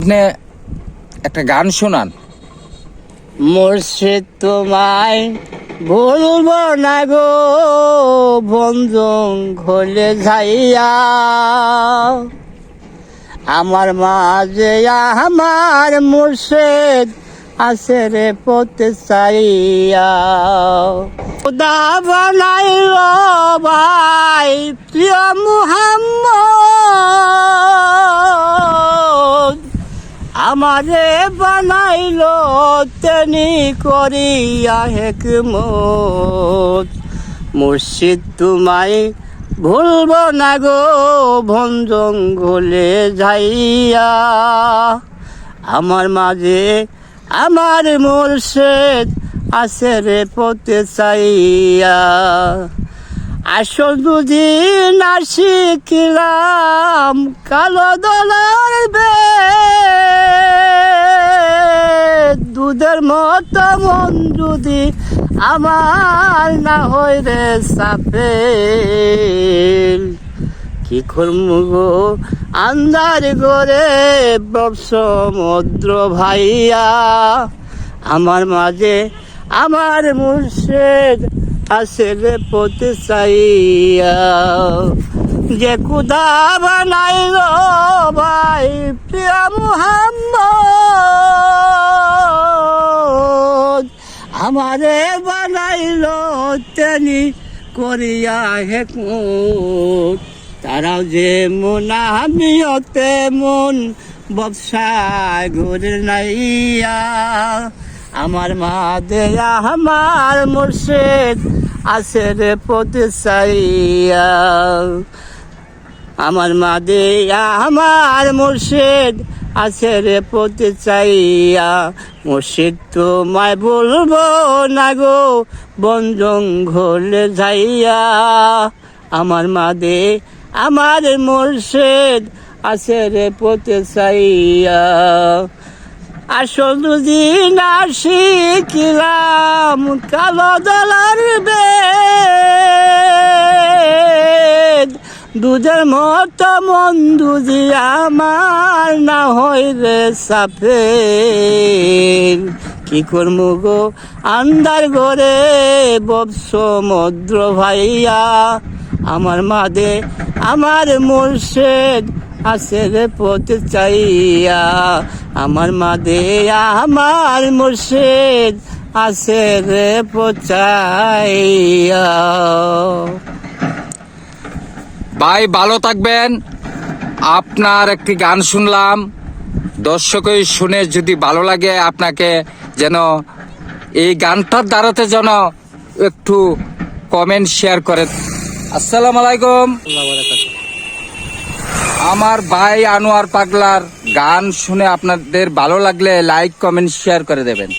আপনি একটা গান শোনান। মুর্শিদ তোমায় ভুলব না গো, বন্ধন ঘলে যাইয়া। আমার মাঝে আমার মুর্শিদ আছে রে পথে চাইয়া। খুদা বানাইল ভাই, প্রিয় মুহাম্মদ আমারে বানাইল তেনি করিয়া হেকমত। মুর্শিদ তোমায় ভুলব না গো, বন জঙ্গলে যাইয়া। আমার মাঝে আমার মুর্শিদ আছে রে পথে চাইয়া। আসল দুদিন কালো দলার বে দুধের মতো মন যদি আমার না হয় রে সাপেল। কি করম গো আন্দার গরে সমুদ্র ভাইয়া? আমার মাঝে আমার মুর্শেদ আছে রে পথে যে কুদা বানাইল ভাই, প্রিয়া মুহাম্মদ। আমারে বানাইল তেনি করিয়া হেকুত তারাও যে মন, আমিও তেমন ব্যবসায় ঘুরে নাইয়া। আমার মা দেয়া আমার মুর্শিদ আছে রে পথে আমার মা দেয়া আমার মুর্শিদ আছে রে পথে চাইয়া মুর্শিদ তোমায় বলব না গো, বন জঙ্গলে যাইয়া। আমার মা দে আমার মুর্শিদ আছে রে পথে চাইয়া আসল দুদিন শিখিলাম কালো দলার বেদ। দুধের মতো মন দুজি আমার না রে সাফে কি করম গো আন্দার ঘরে বব সমুদ্র ভাইয়া? আমার মাদে, আমার মুর্শেদ আছে রে পথে চাইয়া আমার মাদে আমার মুর্শিদ আছে রে পচাইয়া ভাই ভালো থাকবেন। আপনার একটি গান শুনলাম। দর্শকই শুনে যদি ভালো লাগে আপনাকে যেন এই গানটার দ্বারাতে যেন একটু কমেন্ট শেয়ার করেন আসসালামু আলাইকুম। আমার ভাই আনোয়ার পাগলার গান শুনে আপনাদের ভালো লাগলে লাইক কমেন্ট শেয়ার করে দেবেন।